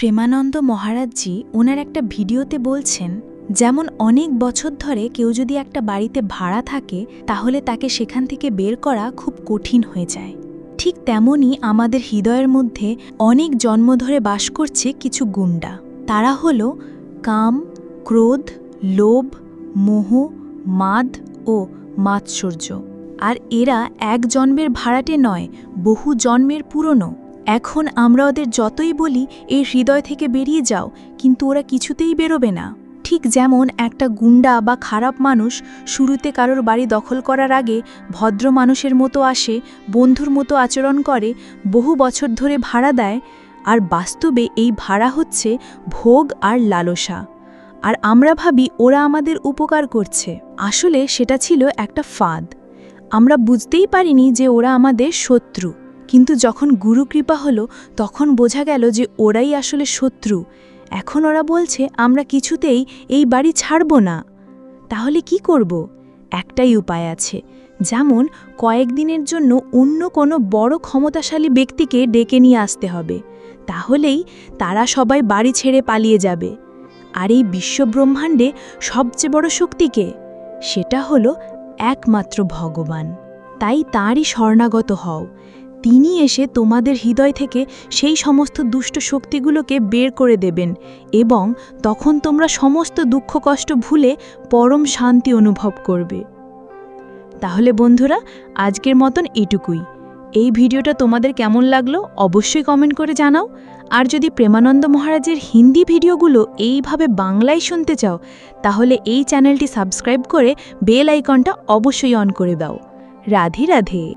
প্রেমানন্দ মহারাজজি ওনার একটা ভিডিওতে বলছেন, যেমন অনেক বছর ধরে কেউ যদি একটা বাড়িতে ভাড়া থাকে, তাহলে তাকে সেখান থেকে বের করা খুব কঠিন হয়ে যায়। ঠিক তেমনই আমাদের হৃদয়ের মধ্যে অনেক জন্ম ধরে বাস করছে কিছু গুন্ডা। তারা হল কাম, ক্রোধ, লোভ, মোহ, মাদ ও মাৎসর্য। আর এরা এক জন্মের ভাড়াটে নয়, বহু জন্মের পুরনো। এখন আমরা ওদের যতই বলি, এই হৃদয় থেকে বেরিয়ে যাও, কিন্তু ওরা কিছুতেই বেরোবে না। ঠিক যেমন একটা গুন্ডা বা খারাপ মানুষ শুরুতে কারোর বাড়ি দখল করার আগে ভদ্র মানুষের মতো আসে, বন্ধুর মতো আচরণ করে, বহু বছর ধরে ভাড়া দেয়, আর বাস্তবে এই ভাড়া হচ্ছে ভোগ আর লালসা। আর আমরা ভাবি ওরা আমাদের উপকার করছে। আসলে সেটা ছিল একটা ফাঁদ। আমরা বুঝতেই পারিনি যে ওরা আমাদের শত্রু। কিন্তু যখন গুরুকৃপা হলো, তখন বোঝা গেল যে ওরাই আসলে শত্রু। এখন ওরা বলছে, আমরা কিছুতেই এই বাড়ি ছাড়ব না। তাহলে কি করব? একটাই উপায় আছে। যেমন কয়েকদিনের জন্য অন্য কোনো বড় ক্ষমতাশালী ব্যক্তিকে ডেকে নিয়ে আসতে হবে। তাহলেই তারা সবাই বাড়ি ছেড়ে পালিয়ে যাবে। আর এই বিশ্বব্রহ্মাণ্ডে সবচেয়ে বড় শক্তিকে সেটা হলো একমাত্র ভগবান। তাই তাঁরই শরণাগত হও। তিনি এসে তোমাদের হৃদয় থেকে সেই সমস্ত দুষ্ট শক্তিগুলোকে বের করে দেবেন এবং তখন তোমরা সমস্ত দুঃখ কষ্ট ভুলে পরম শান্তি অনুভব করবে। তাহলে বন্ধুরা, আজকের মতন এটুকুই। এই ভিডিওটা তোমাদের কেমন লাগল অবশ্যই কমেন্ট করে জানাও। আর যদি প্রেমানন্দ মহারাজের হিন্দি ভিডিওগুলো এইভাবে বাংলায় শুনতে চাও, তাহলে এই চ্যানেলটি সাবস্ক্রাইব করে বেল আইকনটা অবশ্যই অন করে দাও। রাধে রাধে।